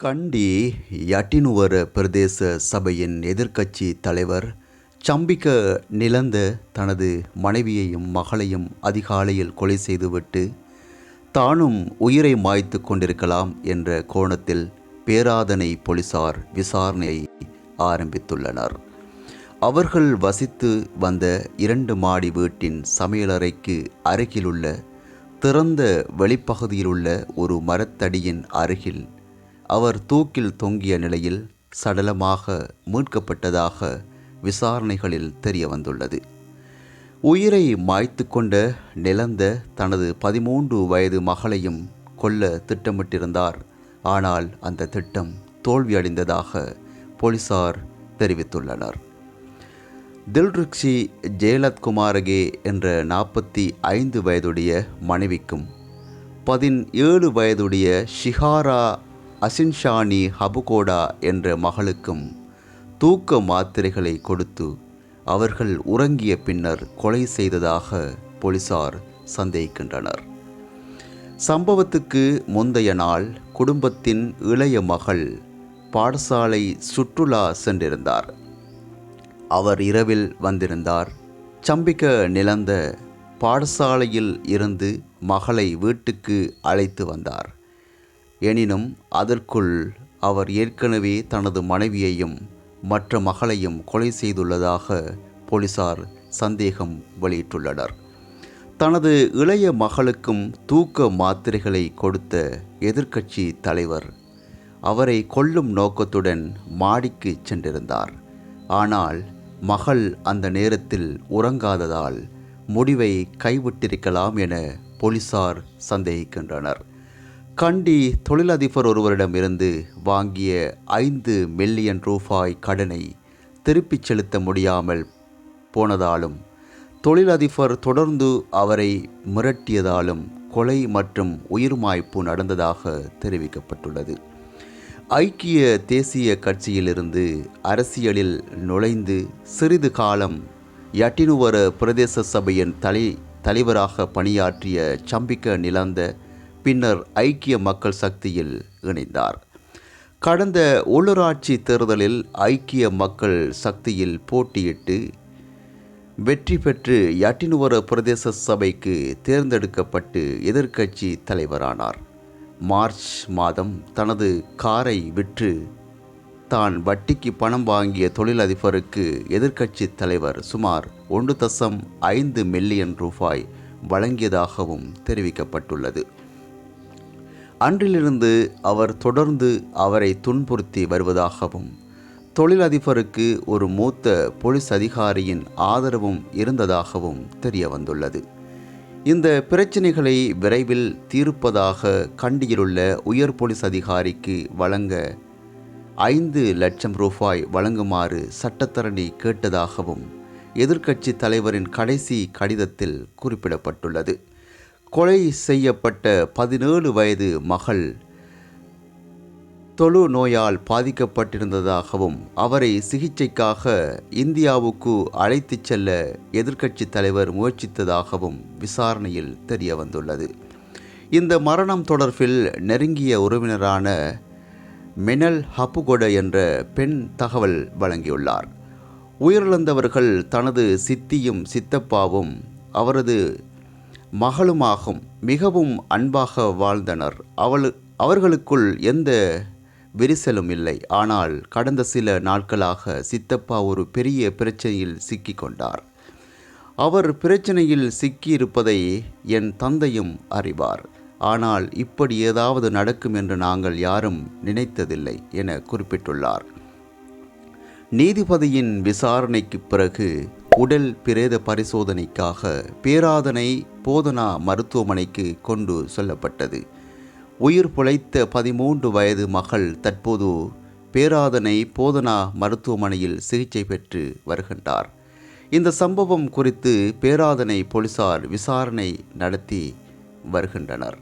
கண்டி யட்டினுவர பிரதேச சபையின் எதிர்க்கட்சி தலைவர் சம்பிக்க நிலந்த தனது மனைவியையும் மகளையும் அதிகாலையில் கொலை செய்துவிட்டு தானும் உயிரை மாய்த்து கொண்டிருக்கலாம் என்ற கோணத்தில் பேராதனை போலீசார் விசாரணையை ஆரம்பித்துள்ளனர். அவர்கள் வசித்து வந்த இரண்டு மாடி வீட்டின் சமையலறைக்கு அருகிலுள்ள திறந்த வெளிப்பகுதியிலுள்ள ஒரு மரத்தடியின் அருகில் அவர் தூக்கில் தொங்கிய நிலையில் சடலமாக மீட்கப்பட்டதாக விசாரணைகளில் தெரிய வந்துள்ளது உயிரை மாய்த்து கொண்ட நிலந்த தனது பதிமூன்று வயது மகளையும் கொல்ல திட்டமிட்டிருந்தார். ஆனால் அந்த திட்டம் தோல்வியடைந்ததாக போலீசார் தெரிவித்துள்ளனர். தில்ருக்ஷி ஜெயலத்குமாரகே என்ற நாற்பத்தி ஐந்து வயதுடைய மனைவிக்கும் பதினேழு வயதுடைய ஷிஹாரா அசின்ஷானி ஹபுகோடா என்ற மகளுக்கும் தூக்க மாத்திரைகளை கொடுத்து அவர்கள் உறங்கிய பின்னர் கொலை செய்ததாக போலீசார் சந்தேகிக்கின்றனர். சம்பவத்துக்கு முந்தைய நாள் குடும்பத்தின் இளைய மகள் பாடசாலை சுற்றுலா சென்றிருந்தார். அவர் இரவில் வந்திருந்தார். சம்பிக்க நிலந்த பாடசாலையில் இருந்து மகளை வீட்டுக்கு அழைத்து வந்தார். எனினும் அதற்குள் அவர் ஏற்கனவே தனது மனைவியையும் மற்ற மகளையும் கொலை செய்துள்ளதாக போலீசார் சந்தேகம் வெளியிட்டுள்ளனர். தனது இளைய மகளுக்கும் தூக்க மாத்திரைகளை கொடுத்த எதிர்க்கட்சி தலைவர் அவரை கொல்லும் நோக்கத்துடன் மாடிக்கு சென்றிருந்தார். ஆனால் மகள் அந்த நேரத்தில் உறங்காததால் முடிவை கைவிட்டிருக்கலாம் என போலீசார் சந்தேகிக்கின்றனர். கண்டி தொழிலதிபர் ஒருவரிடமிருந்து வாங்கிய ஐந்து மில்லியன் ரூபாய் கடனை திருப்பிச் செலுத்த முடியாமல் போனதாலும் தொழிலதிபர் தொடர்ந்து அவரை மிரட்டியதாலும் கொலை மற்றும் உயிர்மாய்ப்பு நடந்ததாக தெரிவிக்கப்பட்டுள்ளது. ஐக்கிய தேசிய கட்சியிலிருந்து அரசியலில் நுழைந்து சிறிது காலம் யட்டினுவர பிரதேச சபையின் தலை தலைவராக பணியாற்றிய சம்பிக்க நிலந்த பின்னர் ஐக்கிய மக்கள் சக்தியில் இணைந்தார். கடந்த உள்ளூராட்சி தேர்தலில் ஐக்கிய மக்கள் சக்தியில் போட்டியிட்டு வெற்றி பெற்று யட்டினுவர பிரதேச சபைக்கு தேர்ந்தெடுக்கப்பட்டு எதிர்க்கட்சி தலைவரானார். மார்ச் மாதம் தனது காரை விற்று தான் வட்டிக்கு பணம் வாங்கிய தொழிலதிபருக்கு எதிர்க்கட்சி தலைவர் சுமார் ஒன்று தசம் ஐந்து மில்லியன் ரூபாய் வழங்கியதாகவும் தெரிவிக்கப்பட்டுள்ளது. அன்றிலிருந்து அவர் தொடர்ந்து அவரை துன்புறுத்தி வருவதாகவும் தொழிலதிபருக்கு ஒரு மூத்த போலீஸ் அதிகாரியின் ஆதரவும் இருந்ததாகவும் தெரிய வந்துள்ளது இந்த பிரச்சினைகளை விரைவில் தீர்ப்பதாக கண்டியிலுள்ள உயர் போலீஸ் அதிகாரிக்கு வழங்க ஐந்து லட்சம் ரூபாய் வழங்குமாறு சட்டத்தரணி கேட்டதாகவும் எதிர்க்கட்சி தலைவரின் கடைசி கடிதத்தில் குறிப்பிடப்பட்டுள்ளது. கொலை செய்யப்பட்ட பதினேழு வயது மகள் தொழு நோயால் பாதிக்கப்பட்டிருந்ததாகவும் அவரை சிகிச்சைக்காக இந்தியாவுக்கு அழைத்துச் செல்ல எதிர்க்கட்சி தலைவர் முயற்சித்ததாகவும் விசாரணையில் தெரிய வந்துள்ளது இந்த மரணம் தொடர்பில் நெருங்கிய உறவினரான மெனல் ஹப்புகொட என்ற பெண் தகவல் வழங்கியுள்ளார். உயிரிழந்தவர்கள் தனது சித்தியும் சித்தப்பாவும் அவரது மகளுமாகும் மிகவும் அன்பாக வாழ்ந்தனர். அவள் அவர்களுக்குள் எந்த விரிசலும் இல்லை. ஆனால் கடந்த சில நாட்களாக சித்தப்பா ஒரு பெரிய பிரச்சனையில் சிக்கிக்கொண்டார். அவர் பிரச்சனையில் சிக்கியிருப்பதை என் தந்தையும் அறிவார். ஆனால் இப்படி ஏதாவது நடக்கும் என்று நாங்கள் யாரும் நினைத்ததில்லை என குறிப்பிட்டுள்ளார். நீதிபதியின் விசாரணைக்கு பிறகு உடல் பிரேத பரிசோதனைக்காக பேராதனை போதனா மருத்துவமனைக்கு கொண்டு செல்லப்பட்டது. உயிர் பிழைத்த பதிமூன்று வயது மகள் தற்போது பேராதனை போதனா மருத்துவமனையில் சிகிச்சை பெற்று வருகின்றார். இந்த சம்பவம் குறித்து பேராதனை போலீசார் விசாரணை நடத்தி வருகின்றனர்.